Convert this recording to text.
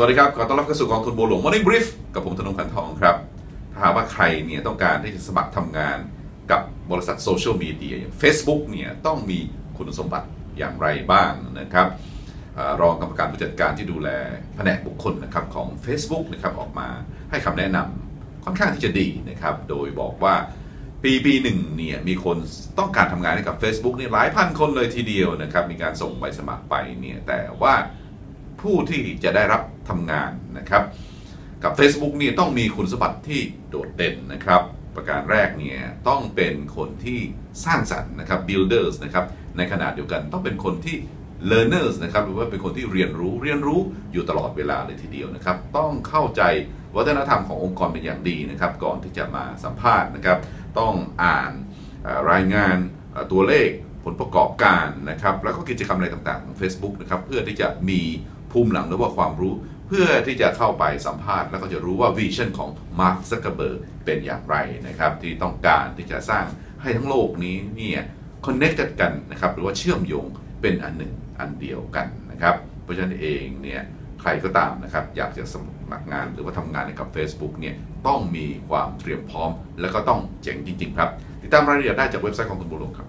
สวัสดีครับ ขอต้อนรับเข้าสู่กองทุนบัวหลวง Morning Brief กับผมธนงขันทองครับ ถ้าหากว่าใครเนี่ยต้องการที่จะสมัครทำงานกับบริษัทโซเชียลมีเดียอย่าง Facebook เนี่ยต้องมีคุณสมบัติอย่างไรบ้างนะครับอรองกรรมการผู้จัดการที่ดูแลแผนกบุคคลนะครับของ Facebook นะครับออกมาให้คำแนะนำค่อนข้างที่จะดีนะครับ โดยบอกว่าปีปีหนึ่งเนี่ยมีคนต้องการทำงานให้กับ Facebook เนี่ยหลายพันคนเลยทีเดียวนะครับ มีการส่งใบสมัครไปเนี่ยแต่ว่า ผู้ที่จะได้รับทำงานนะครับ กับ Facebook นี่ต้องมีคุณสมบัติที่โดดเด่นนะครับ ประการแรกเนี่ยต้องเป็นคนที่สร้างสรรค์นะครับ builders นะครับในขณะเดียวกันต้องเป็นคนที่ learners นะครับหรือว่าเป็นคนที่เรียนรู้เรียนรู้อยู่ตลอดเวลาเลยทีเดียวนะครับ ต้องเข้าใจวัฒนธรรมขององค์กรเป็นอย่างดีนะครับ ก่อนที่จะมาสัมภาษณ์นะครับ ต้องอ่านรายงานตัวเลขผลประกอบการนะครับ แล้วก็กิจกรรมอะไรต่างๆของ Facebook นะครับ เพื่อที่จะมี ภูมิหลังหรือว่าความรู้ เพื่อที่จะเข้าไปสัมภาษณ์ แล้วก็จะรู้ว่าวิชั่นของมาร์คซักเกอร์เบิร์กเป็นอย่างไรนะครับ ที่ต้องการที่จะสร้างให้ทั้งโลกนี้เนี่ยคอนเน c กกันนะครับ หรือว่าเชื่อมโยงเป็นอันหนึ่งอันเดียวกันนะครับ เพราะฉะนั้นเองเนี่ยใครก็ตามนะครับ อยากจะสมัครงานหรือว่าทำงานในกับ Facebook เนี่ยต้องมีความเตรียมพร้อม แล้วก็ต้องเจ๋งจริง ๆ ครับ ติดตามรายละเอียดได้จากเว็บไซต์ของคุณบุญหลงครับ